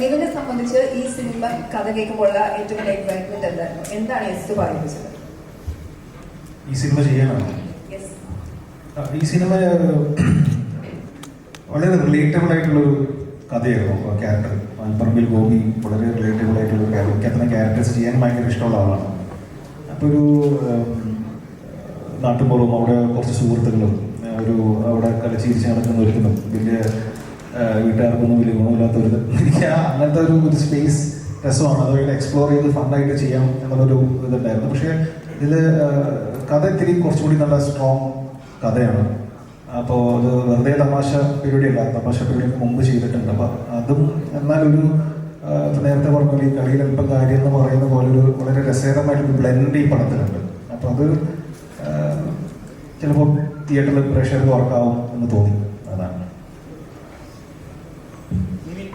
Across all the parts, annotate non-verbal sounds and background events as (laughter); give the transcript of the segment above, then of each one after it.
നിവിനെ സംബന്ധിച്ച് ഈ സിനിമ കഥ കേൾക്കുമ്പോഴുള്ള ഏറ്റവും വലിയ എക്സൈറ്റ്മെന്റ് എന്തായിരുന്നു? എന്താണ് എസ് പറയുന്നത്? ഈ സിനിമ ചെയ്യാനാണ്? യെസ്. ഈ സിനിമ വളരെ റിലേറ്റബിൾ ആയിട്ടുള്ളൊരു കഥയായിരുന്നു. ക്യാരക്ടർ മലപ്പറമ്പിൽ ഗോപി വളരെ റിലേറ്റബിൾ ആയിട്ടുള്ള ക്യാരക്ടർ അത്തരം ക്യാരക്ടേഴ്സ് ചെയ്യാൻ ഭയങ്കര ഇഷ്ടമുള്ള ആളാണ്. അപ്പോൾ ഒരു നാട്ടുമ്പുറവും അവിടെ കുറച്ച് സുഹൃത്തുക്കളും ഒരു അവിടെ കളിച്ചിരിച്ച് നടക്കുന്ന ഒരുക്കുന്നു വലിയ വീട്ടുകാർക്കൊന്നും വലിയ ഗുണമില്ലാത്ത ഒരു അങ്ങനത്തെ ഒരു ഒരു സ്പേസ് രസമാണ്. അതുപോലെ എക്സ്പ്ലോർ ചെയ്ത് ഫണ്ടായിട്ട് ചെയ്യാം എന്നുള്ളൊരു ഇതുണ്ടായിരുന്നു. പക്ഷേ ഇതിൽ കഥ ഇത്തിരി കുറച്ചുകൂടി നല്ല സ്ട്രോങ് കഥയാണ്. അപ്പോൾ അത് വെറുതെ തമാശ പരിപാടിയല്ല. തമാശ പരിപാടിക്ക് മുമ്പ് ചെയ്തിട്ടുണ്ട്. അപ്പം അതും എന്നാലൊരു നേരത്തെ പറഞ്ഞ ഈ കളിയിൽ അല്പം കാര്യം എന്ന് പറയുന്ന പോലെ ഒരു വളരെ രസകരമായിട്ടൊരു ബ്ലെൻഡ് ഈ പടത്തിലുണ്ട്. അപ്പോൾ അത് ചിലപ്പോൾ തിയേറ്ററിൽ പ്രേക്ഷകർക്ക് വർക്കാവും എന്ന് തോന്നി. നിവിൻ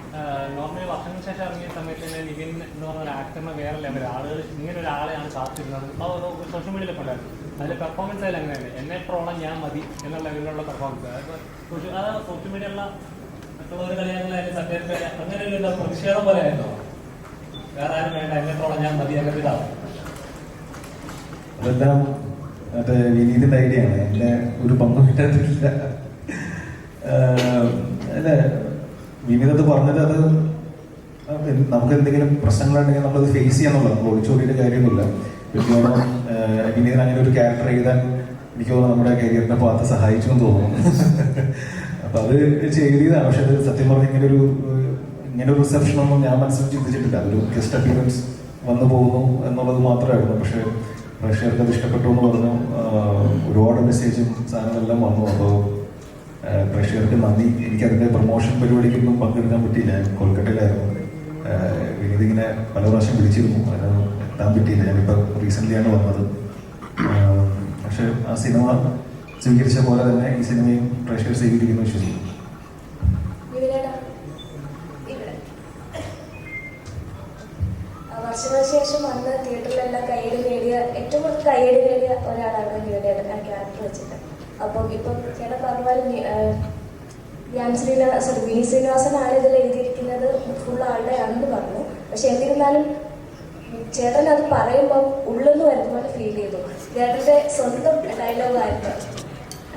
നോർമലി വർഷങ്ങൾക്ക് ശേഷം ഇറങ്ങിയ സമയത്ത് തന്നെ നിവിൻ എന്ന് പറഞ്ഞ ഒരു വേറെ ലെവൽ ആളുകൾ ഇങ്ങനെ ഒരാളെയാണ് കാത്തിരുന്നത് സോഷ്യൽ മീഡിയയിലൊക്കെ ഉണ്ടായിരുന്നു. അതിൽ പെർഫോമൻസ് ആയാലും അങ്ങനെയാണ് എന്നെ ട്രോളം ഞാൻ മതി എന്നുള്ള ലെവലിലുള്ള പെർഫോമൻസ് അതായത് സോഷ്യൽ മീഡിയയിലുള്ള മറ്റുള്ളവർ കളിയാക്കലായാലും സത്യം അങ്ങനെ ഒരു പ്രതിഷേധം പോലെ ആയിരുന്നോ. വേറെ ആരും വേണ്ട എന്നെ ട്രോളം ഞാൻ മതി അങ്ങനത്തെ ഇതാണ്. അതെല്ലാം മറ്റേ വിനീതിന്റെ ഐഡിയ ആണ്. എന്റെ ഒരു പങ്കും കിട്ടാത്തില്ല. അല്ലെ? വിനീത് അത് പറഞ്ഞത് അത് നമുക്ക് എന്തെങ്കിലും പ്രശ്നങ്ങളുണ്ടെങ്കിൽ നമ്മളത് ഫേസ് ചെയ്യാന്നുള്ളത് നമ്മൾ ഒളിച്ചോടിയുടെ കാര്യമൊന്നുമില്ല. എനിക്ക് ആഹ് അങ്ങനെ ഒരു ക്യാരക്ടർ എഴുതാൻ എനിക്ക് തോന്നുന്നു നമ്മുടെ കരിയറിനെ പാത്ത് സഹായിച്ചു എന്ന് തോന്നുന്നു. (laughs) അപ്പൊ അത് ചെയ്തതാണ്. പക്ഷെ അത് സത്യം പറഞ്ഞ ഇങ്ങനെ ഒരു ഇങ്ങനെ ഒരു റിസപ്ഷൻ ഒന്നും ഞാൻ മനസ്സിൽ ചിന്തിച്ചിട്ടില്ല. അതൊരു ഗസ്റ്റ് അപ്പിയറൻസ് വന്നു പോകുന്നു എന്നുള്ളത് മാത്രമായിരുന്നു. പക്ഷെ പ്രേക്ഷകർക്ക് അത് ഇഷ്ടപ്പെട്ടു എന്ന് പറഞ്ഞു ഒരുപാട് മെസ്സേജും സാധനങ്ങളെല്ലാം വന്നു. അപ്പോൾ പ്രേക്ഷകർക്ക് നന്ദി. എനിക്ക് അതിന്റെ പ്രൊമോഷൻ പരിപാടിക്കൊന്നും പങ്കെടുക്കാൻ പറ്റിയില്ല. കൊൽക്കട്ടയിലായിരുന്നു. വിനീത് ഇങ്ങനെ പല പ്രാവശ്യം വിളിച്ചിരുന്നു. അതിന് എത്താൻ പറ്റിയില്ല. ഞാനിപ്പോൾ റീസെന്റ് ആണ് വന്നത് പക്ഷെ ആ സിനിമ സ്വീകരിച്ച പോലെ തന്നെ ഈ സിനിമയും പ്രേക്ഷകർ സ്വീകരിക്കുന്നു വിശ്വസിക്കുന്നു. ശേഷം വന്ന് തിയേറ്ററിലെല്ലാം കൈയ്യടി നേടിയ ഏറ്റവും കൂടുതൽ കൈയ്യടി നേടിയ ഒരാളാണ് ഇവിടെ ആ ക്യാരക്ടർ വെച്ചിട്ട്. അപ്പം ഇപ്പം ചേട്ടൻ പറഞ്ഞ പോലെ ഞാൻ ശ്രീനിവാസ സോറി വി ശ്രീനിവാസനാണ് ഇതിൽ എഴുതിയിരിക്കുന്നത് ഫുൾ ആളുടെ ആണെന്ന് പറഞ്ഞു. പക്ഷെ എന്നിരുന്നാലും ചേട്ടൻ അത് പറയുമ്പോൾ ഉള്ളെന്ന് വരുന്ന പോലെ ഫീൽ ചെയ്തു. ചേട്ടന്റെ സ്വന്തം ഡയലോഗായിരുന്നു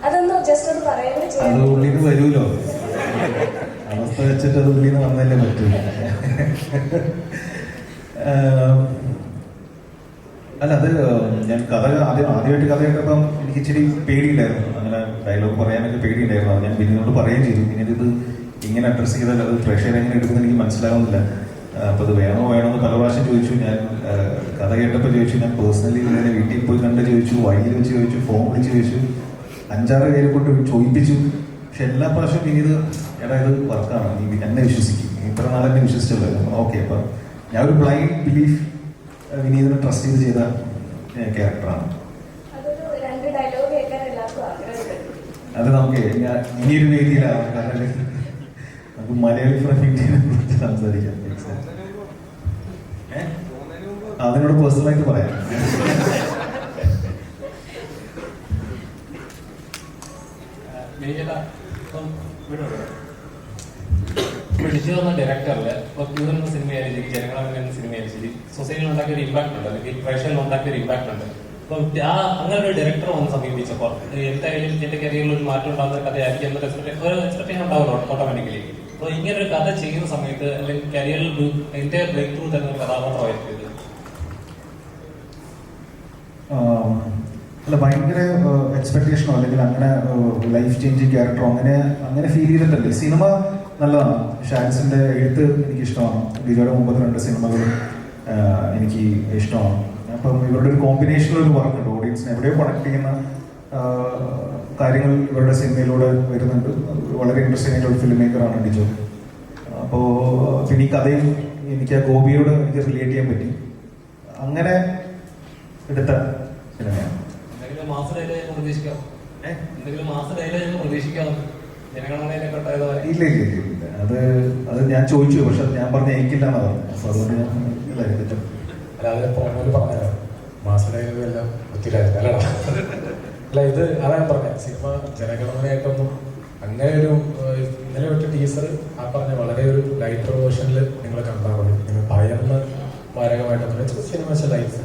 അതൊന്ന് ജസ്റ്റ് ഒന്ന് പറയുന്നത് അവസ്ഥ വെച്ചിട്ട് അത് ഉള്ളിൽ നിന്ന് വന്നല്ലേ പറ്റൂ. (laughs) അല്ല അത് ഞാൻ കഥ ആദ്യം ആദ്യമായിട്ട് കഥ കേട്ടപ്പം എനിക്ക് ഇച്ചിരി പേടിയുണ്ടായിരുന്നു. അങ്ങനെ ഡയലോഗ് പറയാനൊക്കെ പേടിയുണ്ടായിരുന്നു. അത് ഞാൻ ബിനിനോട് പറയുകയും ചെയ്തു. പിന്നീട് ഇത് ഇങ്ങനെ അഡ്രസ്സ് ചെയ്താൽ അത് പ്രേക്ഷകർ എങ്ങനെ എടുക്കുന്നത് എനിക്ക് മനസ്സിലാവുന്നില്ല. അപ്പോൾ അപ്പൊ അത് വേണോ വേണോ എന്ന് പല പ്രാവശ്യം ചോദിച്ചു. ഞാൻ കഥ കേട്ടപ്പോൾ ചോദിച്ചു. ഞാൻ പേഴ്സണലി ഇങ്ങനെ വീട്ടിൽ പോയി കണ്ട് ചോദിച്ചു. വഴിയിൽ വെച്ച് ചോദിച്ചു. ഫോൺ വിളിച്ച് ചോദിച്ചു. അഞ്ചാറ് പേരെ കൊണ്ട് ചോദിപ്പിച്ചു. പക്ഷെ എല്ലാ പ്രാവശ്യവും ഇനി എടാ ഇത് വർക്കാണ് നീ എന്നെ വിശ്വസിക്കും. ഇത്ര നാളെ എന്നെ വിശ്വസിച്ചല്ലോ ഓക്കെ അപ്പം. ഞാൻ ഒരു ബ്ലൈൻഡ് ബിലീഫ് വിനീതിനെ ട്രസ്റ്റ് ചെയ്ത് ചെയ്ത ക്യാരക്ടറാണ് അതൊരു രണ്ട് ഡയലോഗ് കേൾക്കാൻ എല്ലാവർക്കും ആഗ്രഹമുണ്ട്. അത് നമുക്ക് ഞാൻ ഇനിയൊരു വേദിയിലാണ് കാരണം നമുക്ക് മലയാളി ഫ്രം ഇന്ത്യനെ കുറിച്ച് സംസാരിക്കാം? അതിനോട് പേഴ്സണലായിട്ട് പറയാം. വിനീത ഇപ്പം ഇവിടെ ഡയറക്ടറിൽ ക്യൂർ എന്ന സിനിമയായാലും ശരി ജനങ്ങളെ എന്ന സിനിമയായാലും ശരി സൊസൈറ്റിയിൽ ഉണ്ടാക്കിയ ഒരു ഇമ്പാക്ട് ഉണ്ട്. അല്ലെങ്കിൽ പ്രേക്ഷകരിൽ ഉണ്ടാക്കിയ ഒരു ഇമ്പാക്ട് ഉണ്ട്. അപ്പൊ ആ അങ്ങനെ ഒരു ഡയറക്ടർ വന്ന് സമീപിച്ചപ്പോൾ എന്തായാലും എന്റെ കരിയറിൽ ഒരു മാറ്റം ഉണ്ടാകുന്ന കഥയായിരിക്കും എന്നൊരു എക്സ്പെക്ടേഷൻ ഉണ്ടാവുമല്ലോ ഓട്ടോമാറ്റിക്കലി അപ്പൊ ഇങ്ങനെ ഒരു കഥ ചെയ്യുന്ന സമയത്ത് അല്ലെങ്കിൽ കരിയറിൽ എന്റെ ബ്രേക്ക് ത്രൂ തരുന്ന ഒരു കഥാപാത്രമായിരിക്കും അല്ല ഭയങ്കര എക്സ്പെക്ടേഷനോ അല്ലെങ്കിൽ അങ്ങനെ ലൈഫ് ചേഞ്ചിങ് ക്യാരക്ടറോ അങ്ങനെ അങ്ങനെ ഫീൽ ചെയ്തിട്ടല്ലേ? സിനിമ നല്ലതാണ്. ഷാൻസിന്റെ എഴുത്ത് എനിക്ക് ഇഷ്ടമാണ് ഗിരിയുടെ മുമ്പത്തെ രണ്ട് സിനിമകളും എനിക്ക് ഇഷ്ടമാണ്. അപ്പം ഇവരുടെ ഒരു കോമ്പിനേഷനിൽ ഒരു വർക്ക് ഉണ്ട്. ഓഡിയൻസിനെ എവിടെയോ കണക്ട് ചെയ്യുന്ന കാര്യങ്ങൾ ഇവരുടെ സിനിമയിലൂടെ വരുന്നുണ്ട്. വളരെ ഇൻട്രസ്റ്റിംഗ് ആയിട്ടുള്ള ഫിലിം മേക്കറാണ് ഡിജോ. അപ്പോൾ പിന്നെ ഈ കഥയും എനിക്ക് ആ ഗോപിയോട് എനിക്ക് റിലേറ്റ് ചെയ്യാൻ പറ്റി. അങ്ങനെ എടുത്ത സിനിമയാണ്. എന്തെങ്കിലും മാസ ഡയലോഗ് പ്രതീക്ഷിക്കാം? എന്തെങ്കിലും മാസ ഡയലോഗ് പ്രതീക്ഷിക്കാം. ഇല്ല ഇല്ല ഇല്ല ഇല്ല. അത് അത് ഞാൻ ചോദിച്ചു പക്ഷെ ഞാൻ പറഞ്ഞ എനിക്കില്ല എന്നാ പറഞ്ഞത്. അപ്പൊ അതുകൊണ്ട് ഞാൻ ഇല്ല എടുത്തിട്ട് അല്ല ഒത്തിരി ഇത് അതാണ് പറഞ്ഞത് സിനിമ ജനഗണമനയായിട്ടൊന്നും അങ്ങനെ ഒരു ഇന്നലെ വിട്ട ടീസർ ആ പറഞ്ഞ വളരെ ഒരു ലൈറ്റർ വേർഷനിൽ നിങ്ങൾ കണ്ടാൽ മതി. നിങ്ങൾ ഭയന്ന് മാരകമായിട്ടൊന്നും സിനിമ ലൈഫ്